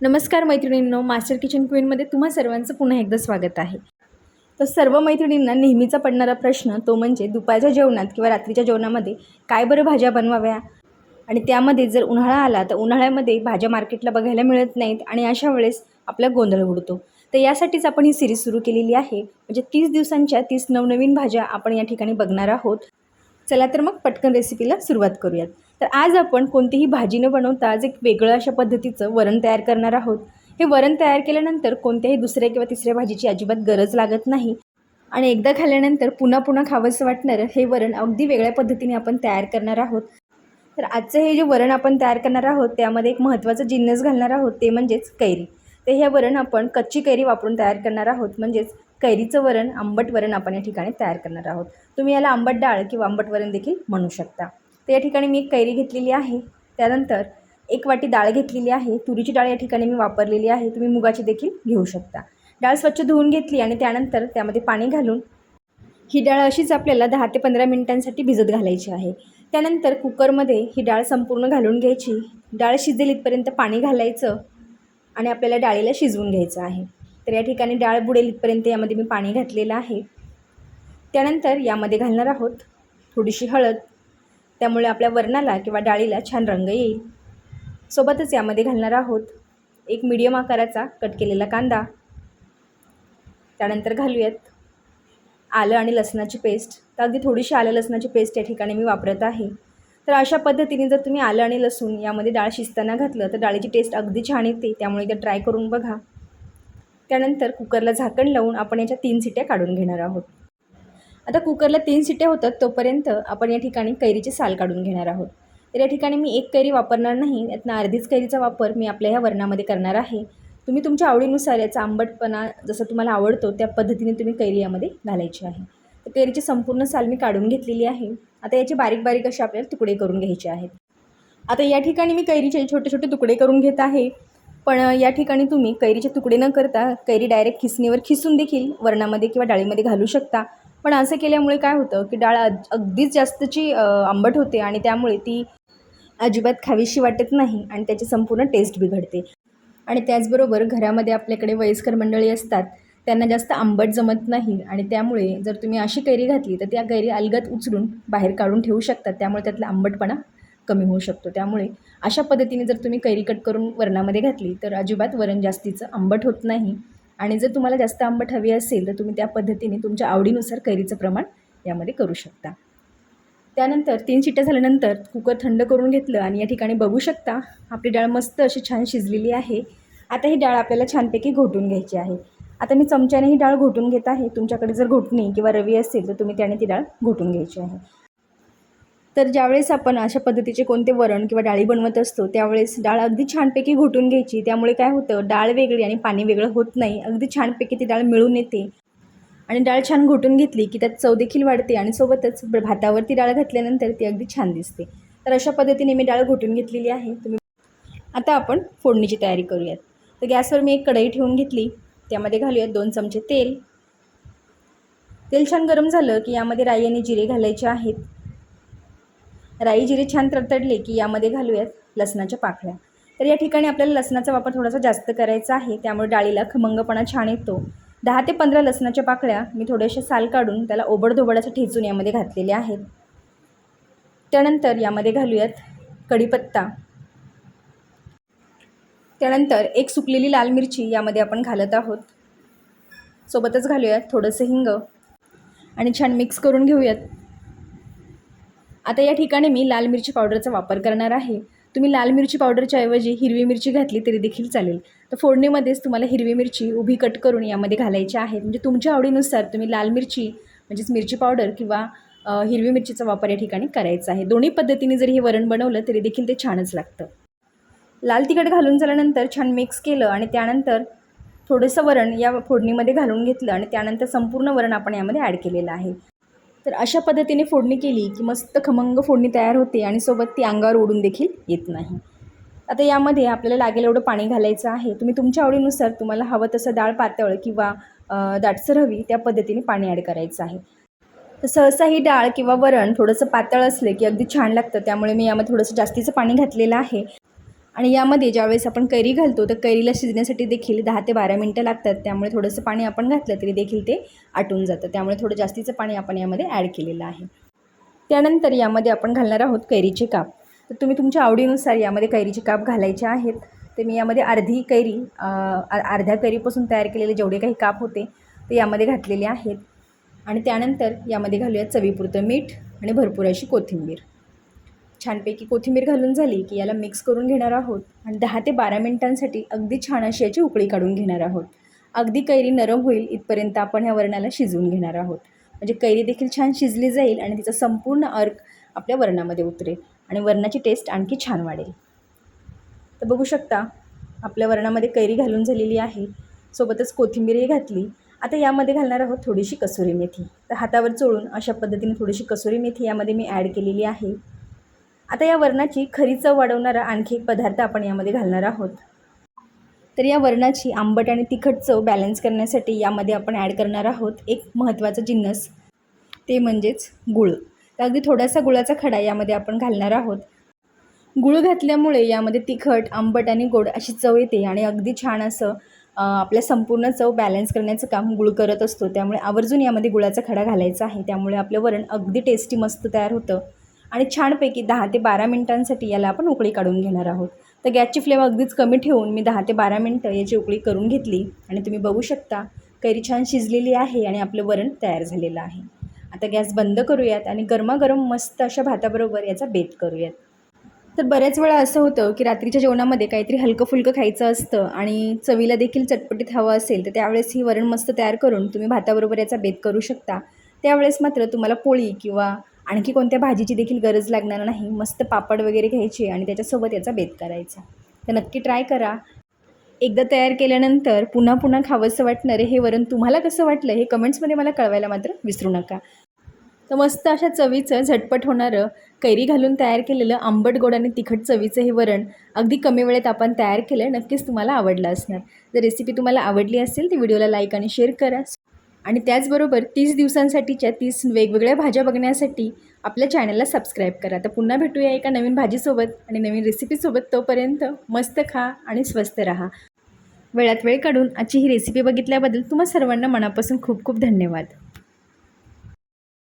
नमस्कार मैत्रिणींनो master kitchen क्वीनमध्ये तुम्हा सर्वांचं पुन्हा एकदा स्वागत आहे. तर सर्व मैत्रिणींना नेहमीचा पडणारा प्रश्न तो म्हणजे दुपारच्या जेवणात किंवा रात्रीच्या जेवणामध्ये काय बरं भाज्या बनवाव्या? आणि त्यामध्ये जर उन्हाळा आला तर उन्हाळ्यामध्ये भाज्या मार्केटला बघायला मिळत नाहीत आणि अशा वेळेस आपला गोंधळ उडतो. तर यासाठीच आपण ही सिरीज सुरू केलेली आहे. म्हणजे तीस दिवसांच्या तीस नवनवीन भाज्या आपण या ठिकाणी बघणार आहोत. चला तर मग पटकन रेसिपीला सुरुवात करूयात. तर आज आपण कोणतीही भाजी न बनवता आज एक वेगळं अशा पद्धतीचं वरण तयार करणार आहोत. हे वरण तयार केल्यानंतर कोणत्याही दुसऱ्या किंवा तिसऱ्या भाजीची अजिबात गरज लागत नाही. आणि एकदा खाल्ल्यानंतर पुन्हा पुन्हा खावंसं वाटणारं हे वरण अगदी वेगळ्या पद्धतीने आपण तयार करणार आहोत. तर आजचं हे जे वरण आपण तयार करणार आहोत त्यामध्ये एक महत्त्वाचं जिन्नस घालणार आहोत ते म्हणजेच कैरी. तर हे वरण आपण कच्ची कैरी वापरून तयार करणार आहोत म्हणजेच कैरीचं वरण आंबट वरण आपण या ठिकाणी तयार करणार आहोत. तुम्ही याला आंबट डाळ किंवा आंबट वरण देखील म्हणू शकता. तर या ठिकाणी मी एक कैरी घेतलेली आहे. त्यानंतर एक वाटी डाळ घेतलेली आहे. तुरीची डाळ या ठिकाणी मी वापरलेली आहे. तुम्ही मुगाची देखील घेऊ शकता. डाळ स्वच्छ धुवून घेतली आणि त्यानंतर त्यामध्ये पाणी घालून ही डाळ अशीच आपल्याला दहा ते पंधरा मिनिटांसाठी भिजत घालायची आहे. त्यानंतर कुकरमध्ये ही डाळ संपूर्ण घालून घ्यायची. डाळ शिजेल इथपर्यंत पाणी घालायचं आणि आपल्याला डाळीला शिजवून घ्यायचं आहे. तर या ठिकाणी डाळ बुडेल इथपर्यंत यामध्ये मी पाणी घातलेलं आहे. त्यानंतर यामध्ये घालणार आहोत थोडीशी हळद. त्यामुळे आपल्या वरणाला किंवा डाळीला छान रंग येईल. सोबतच यामध्ये घालणार आहोत एक मीडियम आकाराचा कट केलेला कांदा. त्यानंतर घालूयात आलं आणि लसणाची पेस्ट. तर अगदी थोडीशी आलं लसणाची पेस्ट या ठिकाणी मी वापरत आहे. तर अशा पद्धतीने जर तुम्ही आलं आणि लसूण यामध्ये डाळ शिजताना घातलं तर डाळीची टेस्ट अगदी छान येते. त्यामुळे एकदा ट्राय करून बघा. त्यानंतर कुकरला झाकण लावून आपण याच्या तीन सिट्या काढून घेणार आहोत. आता कुकरला तीन सिट्या होतात तोपर्यंत आपण या ठिकाणी कैरीचे साल काढून घेणार आहोत. तर या ठिकाणी मी एक कैरी वापरणार नाही यातनं अर्धीच कैरीचा वापर मी आपल्या ह्या वरणामध्ये करणार आहे. तुम्ही तुमच्या आवडीनुसार याचा आंबटपणा जसं तुम्हाला आवडतो त्या पद्धतीने तुम्ही कैरी यामध्ये घालायची आहे. तर कैरीची संपूर्ण साल मी काढून घेतलेली आहे. आता याचे बारीक बारीक असे आपल्याला तुकडे करून घ्यायचे आहेत. आता या ठिकाणी मी कैरीचे छोटे छोटे तुकडे करून घेत आहे. पण या ठिकाणी तुम्ही कैरीचे तुकडे न करता कैरी डायरेक्ट खिसणीवर खिसून देखील वरणामध्ये किंवा डाळीमध्ये घालू शकता. पण असं केल्यामुळे काय होतं की डाळ अगदीच जास्तची आंबट होते आणि त्यामुळे ती अजिबात खावीशी वाटत नाही आणि त्याची संपूर्ण टेस्ट बिघडते. आणि त्याचबरोबर घरामध्ये आपल्याकडे वयस्कर मंडळी असतात त्यांना जास्त आंबट जमत नाही आणि त्यामुळे जर तुम्ही अशी कैरी घातली तर त्या कैरी अलगत उचलून बाहेर काढून ठेवू शकतात. त्यामुळे त्यातला आंबटपणा कमी होऊ शकतो. त्यामुळे अशा पद्धतीने जर तुम्ही कैरी कट करून वरणामध्ये घातली तर अजिबात वरण जास्तीचं आंबट होत नाही. आणि जर तुम्हाला जास्त आंबट हवी असेल तर तुम्ही त्या पद्धतीने तुमच्या आवडीनुसार कैरीचं प्रमाण यामध्ये करू शकता. त्यानंतर तीन शिट्ट्या झाल्यानंतर कुकर थंड करून घेतलं आणि या ठिकाणी बघू शकता आपली डाळ मस्त अशी छान शिजलेली आहे. आता ही डाळ आपल्याला छानपैकी घोटून घ्यायची आहे. आता मी चमच्याने ही डाळ घोटून घेत आहे. तुमच्याकडे जर घोटणी किंवा रवी असेल तर तुम्ही त्याने ती डाळ घोटून घ्यायची आहे. तर ज्यावेळेस आपण अशा पद्धतीचे कोणते वरण किंवा डाळी बनवत असतो त्यावेळेस डाळ अगदी छानपैकी घोटून घ्यायची. त्यामुळे काय होतं डाळ वेगळी आणि पाणी वेगळं होत नाही. अगदी छानपैकी ती डाळ मिळून येते. आणि डाळ छान घोटून घेतली की त्यात चव देखील वाढते आणि सोबतच भातावरती डाळ घातल्यानंतर ती अगदी छान दिसते. तर अशा पद्धतीने मी डाळ घोटून घेतलेली आहे. तुम्ही आता आपण फोडणीची तयारी करूयात. तर गॅसवर मी एक कढई ठेवून घेतली. त्यामध्ये घालूयात दोन चमचे तेल. तेल छान गरम झालं की यामध्ये राई आणि जिरे घालायचे आहेत. राई जिरे छान तडतडले की यामध्ये घालूयात लसणाच्या पाकळ्या. तर या ठिकाणी आपल्याला लसणाचा वापर थोडासा जास्त करायचा आहे. त्यामुळे डाळीला खमंगपणा छान येतो. दहा ते पंधरा लसणाच्या पाकळ्या मी थोडेसे साल काढून त्याला ओबडधोबडाचं ठेचून यामध्ये घातलेले आहेत. त्यानंतर यामध्ये घालूयात कढीपत्ता. त्यानंतर एक सुकलेली लाल मिरची यामध्ये आपण घालत आहोत. सोबतच घालूयात थोडंसं हिंग. आणि छान मिक्स करून घेऊयात. आता या ठिकाणी मी लाल मिरची पावडरचा वापर करणार आहे. तुम्ही लाल मिरची पावडरच्या ऐवजी हिरवी मिरची घातली तरी देखील चालेल. तर फोडणीमध्येच तुम्हाला हिरवी मिरची उभी कट करून यामध्ये घालायची आहे. म्हणजे तुमच्या आवडीनुसार तुम्ही लाल मिरची म्हणजेच मिरची पावडर किंवा हिरवी मिरचीचा वापर या ठिकाणी करायचा आहे. दोन्ही पद्धतीने जरी हे वरण बनवलं तरी देखील ते छानच लागतं. लाल तिखट घालून झाल्यानंतर छान मिक्स केलं आणि त्यानंतर थोडंसं वरण या फोडणीमध्ये घालून घेतलं आणि त्यानंतर संपूर्ण वरण आपण यामध्ये ॲड केलेलं आहे. तर अशा पद्धतीने फोडणी केली की मस्त खमंग फोडणी तयार होते आणि सोबत ती अंगावर ओढून देखील येत नाही. आता यामध्ये आपल्याला लागेल एवढं पाणी घालायचं आहे. तुम्ही तुमच्या आवडीनुसार तुम्हाला हवं तसं डाळ पातळ किंवा दाटसर हवी त्या पद्धतीने पाणी ॲड करायचं आहे. तर सहसा ही डाळ किंवा वरण थोडंसं पातळ असले की अगदी छान लागतं. त्यामुळे मी यामध्ये थोडंसं जास्तीचं पाणी घातलेलं आहे. आणि यामध्ये ज्यावेळेस आपण कैरी घालतो तर कैरीला शिजण्यासाठी देखील दहा ते बारा मिनटं लागतात. त्यामुळे थोडंसं पाणी आपण घातलं तरी देखील ते आटून जातं. त्यामुळे थोडं जास्तीचं पाणी आपण यामध्ये ॲड केलेलं आहे. त्यानंतर यामध्ये आपण घालणार आहोत कैरीचे काप. तर तुम्ही तुमच्या आवडीनुसार यामध्ये कैरीचे काप घालायचे आहेत. ते मी यामध्ये अर्धी कैरी अर्ध्या कैरीपासून तयार केलेले जेवढे काही काप होते ते यामध्ये घातलेले आहेत. आणि त्यानंतर यामध्ये घालूया चवीपुरतं मीठ आणि भरपूर अशी कोथिंबीर. छानपैकी कोथिंबीर घालून झाली की याला मिक्स करून घेणार आहोत आणि दहा ते बारा मिनिटांसाठी अगदी छान अशी याची उकळी काढून घेणार आहोत. अगदी कैरी नरम होईल इथपर्यंत आपण ह्या वरणाला शिजवून घेणार आहोत. म्हणजे कैरी देखील छान शिजली जाईल आणि तिचा संपूर्ण अर्क आपल्या वरणामध्ये उतरेल आणि वरणाची टेस्ट आणखी छान वाढेल. तर बघू शकता आपल्या वरणामध्ये कैरी घालून झालेली आहे. सोबतच कोथिंबीरही घातली. आता यामध्ये घालणार आहोत थोडीशी कसुरी मेथी. तर हातावर चोळून अशा पद्धतीने थोडीशी कसुरी मेथी यामध्ये मी ॲड केलेली आहे. आता या वरणाची खरी चव वाढवणारा आणखी एक पदार्थ आपण यामध्ये घालणार आहोत. तर या वरणाची आंबट आणि तिखट चव बॅलन्स करण्यासाठी यामध्ये आपण ॲड करणार आहोत एक महत्त्वाचं जिन्नस. ते म्हणजेच गुळ. तर अगदी थोडासा गुळाचा खडा यामध्ये आपण घालणार आहोत. गुळ घातल्यामुळे यामध्ये तिखट आंबट आणि गोड अशी चव येते आणि अगदी छान असं आपल्या संपूर्ण चव बॅलन्स करण्याचं काम गुळ करत असतो. त्यामुळे आवर्जून यामध्ये गुळाचा खडा घालायचा आहे. त्यामुळे आपलं वरण अगदी टेस्टी मस्त तयार होतं. आणि छानपैकी दहा ते बारा मिनिटांसाठी याला आपण उकळी काढून घेणार आहोत. तर गॅसची फ्लेम अगदीच कमी ठेवून मी दहा ते बारा मिनटं याची उकळी करून घेतली आणि तुम्ही बघू शकता कैरी छान शिजलेली आहे आणि आपलं वरण तयार झालेलं आहे. आता गॅस बंद करूयात आणि गरमागरम मस्त अशा भाताबरोबर याचा बेत करूयात. तर बऱ्याच वेळा असं होतं की रात्रीच्या जेवणामध्ये काहीतरी हलकं फुलकं खायचं असतं आणि चवीला देखील चटपटीत हवं असेल तर त्यावेळेस ही वरण मस्त तयार करून तुम्ही भाताबरोबर याचा बेत करू शकता. त्यावेळेस मात्र तुम्हाला पोळी किंवा आणखी कोणत्या भाजीची देखील गरज लागणार नाही मस्त पापड वगैरे घ्यायचे आणि त्याच्यासोबत याचा बेत करायचा. तर नक्की ट्राय करा. एकदा तयार केल्यानंतर पुन्हा पुन्हा खावंसं वाटणारे हे वरण तुम्हाला कसं वाटलं हे कमेंट्समध्ये मला कळवायला मात्र विसरू नका. तर मस्त अशा चवीचं झटपट होणारं कैरी घालून तयार केलेलं आंबट गोड आणि तिखट चवीचं हे वरण अगदी कमी वेळेत आपण तयार केलं नक्कीच तुम्हाला आवडलं असणार. जर रेसिपी तुम्हाला आवडली असेल तर व्हिडिओला लाईक आणि शेअर करा. आणि त्याचबरोबर तीस दिवसांसाठीच्या तीस वेगवेगळ्या भाज्या बघण्यासाठी आपल्या चॅनलला सबस्क्राईब करा. तर पुन्हा भेटूया एका नवीन भाजीसोबत आणि नवीन रेसिपीसोबत तोपर्यंत मस्त खा आणि स्वस्त राहा. वेळात वेळ काढून आजची ही रेसिपी बघितल्याबद्दल तुम्हा सर्वांना मनापासून खूप खूप धन्यवाद.